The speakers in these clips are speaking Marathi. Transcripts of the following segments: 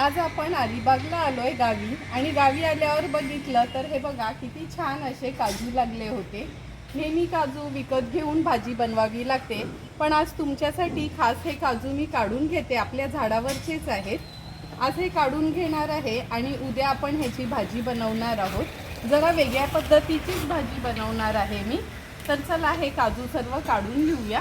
आज आपण अलिबागला आलोय गावी आणि गावी आल्यावर बघितलं तर हे बघा किती छान असे काजू लागले होते. नेहमी काजू विकत घेऊन भाजी बनवावी लागते. पण आज तुमच्यासाठी खास हे काजू मी काढून घेते. आपल्या झाडावरचेच आहेत. आज हे काढून घेणार आहे आणि उद्या आपण ह्याची भाजी बनवणार आहोत. जरा वेगळ्या पद्धतीचीच भाजी बनवणार आहे मी. तर चला हे काजू सर्व काढून घेऊया.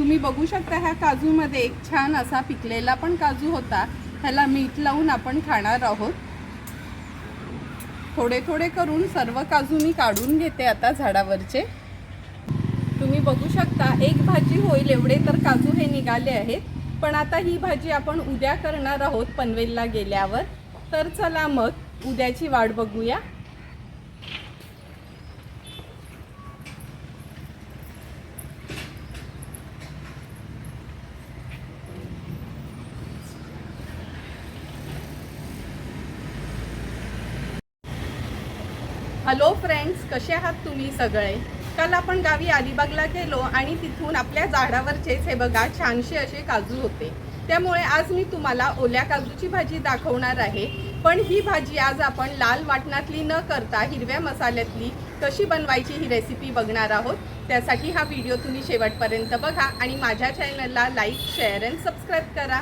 तुम्ही बघू शकता ह्या काजूमध्ये एक छान असा पिकलेला पण काजू होता. ह्याला मीठ लावून आपण खाणार आहोत. थोडे थोडे करून सर्व काजू मी काढून घेते आता झाडावरचे. तुम्ही बघू शकता एक भाजी होईल एवढे तर काजू हे निघाले आहेत. पण आता ही भाजी आपण उद्या करणार आहोत पनवेलला गेल्यावर. तर चला मग उद्याची वाट बघूया. हॅलो फ्रेंड्स कसे आहात तुम्ही सगळे? काल आपण गावी अलिबागला गेलो आणि तिथून आपल्या झाडावरचेच हे बघा छानसे असे काजू होते. त्यामुळे आज मी तुम्हाला ओल्या काजूची भाजी दाखवणार आहे. पण ही भाजी आज आपण लाल वाटणातली न करता हिरव्या मसाल्यातली कशी बनवायची ही रेसिपी बघणार आहोत. त्यासाठी हा व्हिडिओ तुम्ही शेवटपर्यंत बघा आणि माझ्या चॅनलला लाईक शेअर अँड सबस्क्राईब करा.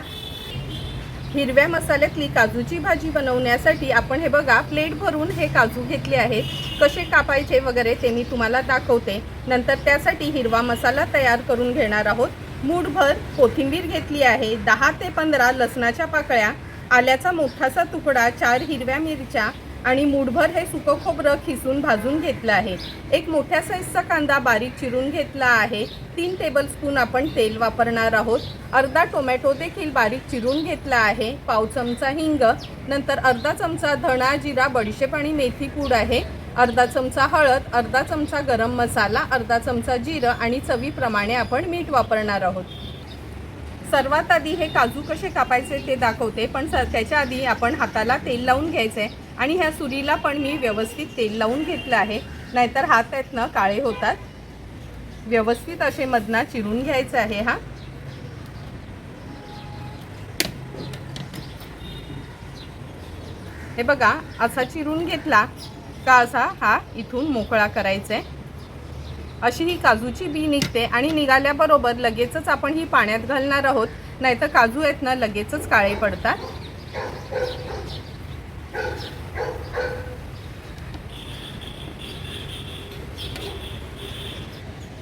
हिरव्या मसाल्यातली काजूची भाजी बनवण्यासाठी आपण हे बघा प्लेट भरून हे काजू घेतले आहेत. कसे कापायचे वगैरे ते मी तुम्हाला दाखवते. नंतर त्यासाठी हिरवा मसाला तयार करून घेणार आहोत. मूठभर कोथिंबीर घेतली आहे. दहा ते पंधरा लसणाच्या पाकळ्या आल्याचा मोठासा तुकडा चार हिरव्या मिरच्या आणि मूठभर हे सुकं खोबरं खिसून भाजून घेतलं आहे. एक मोठ्या साईजचा कांदा बारीक चिरून घेतला आहे. तीन टेबलस्पून आपण तेल वापरणार आहोत. अर्धा टोमॅटो देखील बारीक चिरून घेतला आहे. पाव चमचा हिंग नंतर अर्धा चमचा धणा जिरा बडीशेप आणि मेथी पूड आहे. अर्धा चमचा हळद अर्धा चमचा गरम मसाला अर्धा चमचा जिरं आणि चवीप्रमाणे आपण मीठ वापरणार आहोत. सर्वात आधी हे काजू कसे कापायचे ते दाखवते पण स त्याच्या आधी आपण हाताला तेल लावून घ्यायचं आहे आणि ह्या सुरीला पण मी व्यवस्थित तेल लावून घेतलं आहे. नाहीतर हात आहेत ना काळे होतात. व्यवस्थित असे मधना चिरून घ्यायचं आहे हा. हे बघा असा चिरून घेतला का असा हा इथून मोकळा करायचा आहे अशी ही काजूची बी निघते आणि निघाल्याबरोबर लगेचच आपण ही पाण्यात घालणार आहोत. नाहीतर काजू आहेत ना लगेचच काळे पडतात.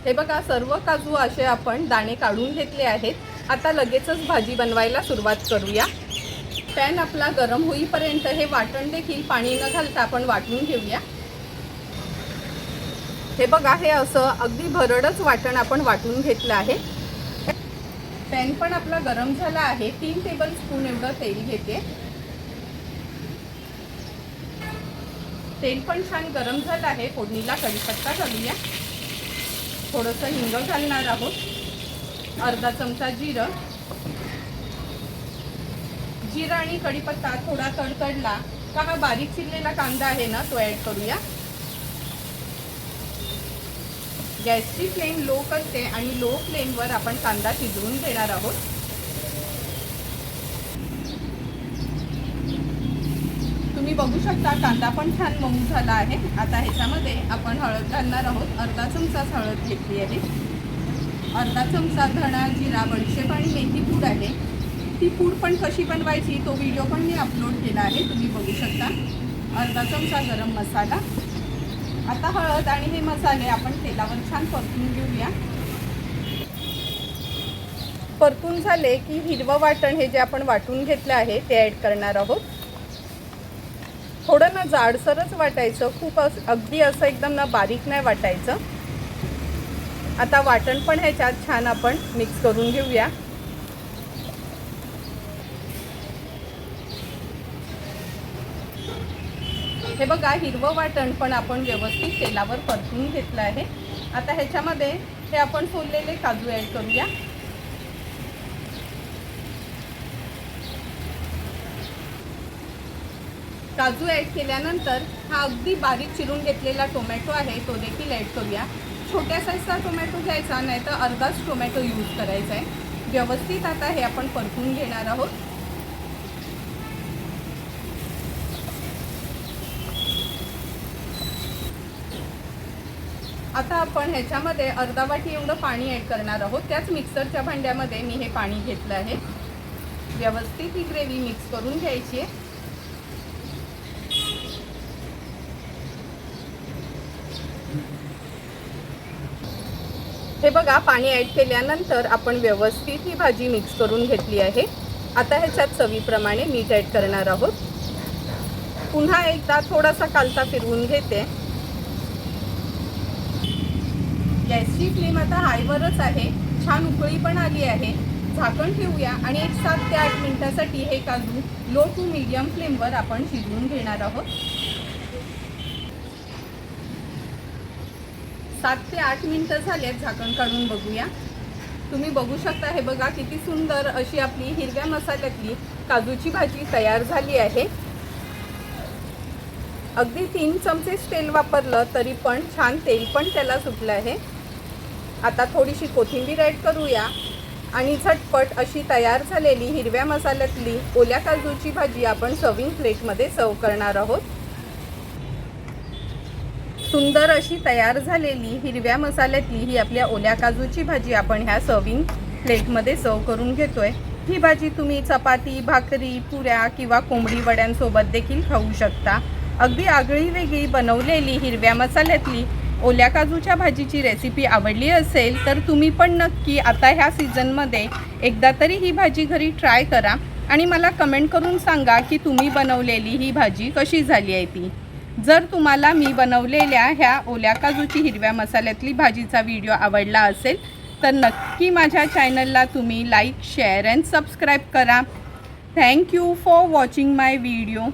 हे बघा सर्व काजू असे आपण दाणे काढून घेतले आहेत. आता लगेचच भाजी बनवायला सुरुवात करूया. पॅन आपला गरम होईपर्यंत हे वाटण देखील पाणी न घालता आपण वाटून घेऊया. हे बघा हे असं अगदी भरडच वाटण आपण वाटून घेतलं आहे. पॅन पण आपला गरम झाला आहे. तीन टेबल स्पून एवढं तेल घेते. तेल पण छान गरम झालं आहे. फोडणीला कढीपत्ता घालूया. थोडंसं हिंग घालणार आहोत. अर्धा चमचा जिरं. जिरं आणि कढीपत्ता थोडा तडतडला का हा बारीक चिरलेला कांदा आहे ना तो ॲड करूया. गॅसची फ्लेम लो करते आणि लो फ्लेमवर आपण कांदा शिजवून घेणार आहोत. तुम्ही बघू शकता कांदा पण छान मऊ झाला आहे. आता ह्याच्यामध्ये आपण हळद घालणार आहोत. अर्धा चमचाच हळद घेतली आहे अर्धा चमचा धणा जिरा बडशेप आणि मेथी पूड आहे. ती पूड पण कशी बनवायची तो व्हिडिओ पण मी अपलोड केला आहे. तुम्ही बघू शकता. अर्धा चमचा गरम मसाला. आता हळद आणि हे मसाले आपण तेलावर छान परतून घेऊया. परतून झाले की हिरवं वाटण हे जे आपण वाटून घेतलं आहे ते ॲड करणार आहोत. थोडं ना जाडसरच वाटायचं. खूप असं अगदी असं एकदम ना बारीक नाही वाटायचं. आता वाटण पण ह्याच्यात छान आपण मिक्स करून घेऊया. हे बघा हिरवं वाटण पण आपण व्यवस्थित तेलावर परतून घेतलं आहे. आता ह्याच्यामध्ये हे आपण सोललेले काजू ॲड करूया. काजू ॲड केल्यानंतर हा अगदी बारीक चिरून घेतलेला टोमॅटो आहे तो देखील ॲड करूया. छोट्या साईजचा टोमॅटो घ्यायचा नाही तर अर्धाच टोमॅटो यूज करायचा आहे व्यवस्थित आता हे आपण परतून घेणार आहोत. आता आपण ह्याच्यामध्ये अर्धा वाटी एवढं पाणी ॲड करणार आहोत. त्याच मिक्सरच्या भांड्यामध्ये मी हे पाणी घेतलं आहे. व्यवस्थित ही ग्रेव्ही मिक्स करून घ्यायची आहे. हे बघा पाणी ॲड केल्यानंतर आपण व्यवस्थित ही भाजी मिक्स करून घेतली आहे. आता ह्याच्यात चवीप्रमाणे मीठ ॲड करणार आहोत. पुन्हा एकदा थोडासा कालता फिरवून घेते. गॅसची फ्लेम आता हायवरच आहे. छान उकळी पण आली आहे. झाकण ठेवूया आणि एक सात ते आठ मिनिटासाठी हे काजू लो टू मीडियम फ्लेमवर आपण शिजवून घेणार आहोत. सात ते आठ मिनटं झालेत झाकण काढून बघूया. तुम्ही बघू शकता हे बघा किती सुंदर अशी आपली हिरव्या मसाल्यातली काजूची भाजी तयार झाली आहे. अगदी तीन चमचेच तेल वापरलं तरी पण छान तेल पण त्याला सुटलं आहे. आता थोडीशी कोथिंबीर ॲड करूया आणि झटपट अशी तयार झालेली हिरव्या मसाल्यातली ओल्या काजूची भाजी आपण सर्विंग प्लेटमध्ये सर्व करणार आहोत. सुंदर अशी तयार झालेली हिरव्या मसाल्यातली ही आपल्या ओल्या काजूची भाजी आपण ह्या सर्विंग प्लेटमध्ये सर्व करून घेतोय. ही भाजी तुम्ही चपाती भाकरी पुऱ्या किंवा कोंबडी वड्यांसोबत देखील खाऊ शकता. अगदी आगळी वेगळी बनवलेली हिरव्या मसाल्यातली ओल्या काजूच्या भाजीची रेसिपी आवडली असेल तर तुम्ही पण नक्की आता ह्या सीझनमध्ये एकदा तरी ही भाजी घरी ट्राय करा. आणि मला कमेंट करून सांगा की तुम्ही बनवलेली ही भाजी कशी झाली आहे ती. जर तुम्हाला मी बनवलेल्या ह्या ओल्या काजूची हिरव्या मसाल्यातली भाजीचा व्हिडिओ आवडला असेल तर नक्की माझ्या चॅनलला तुम्ही लाईक शेअर अँड सबस्क्राईब करा. Thank you for watching my video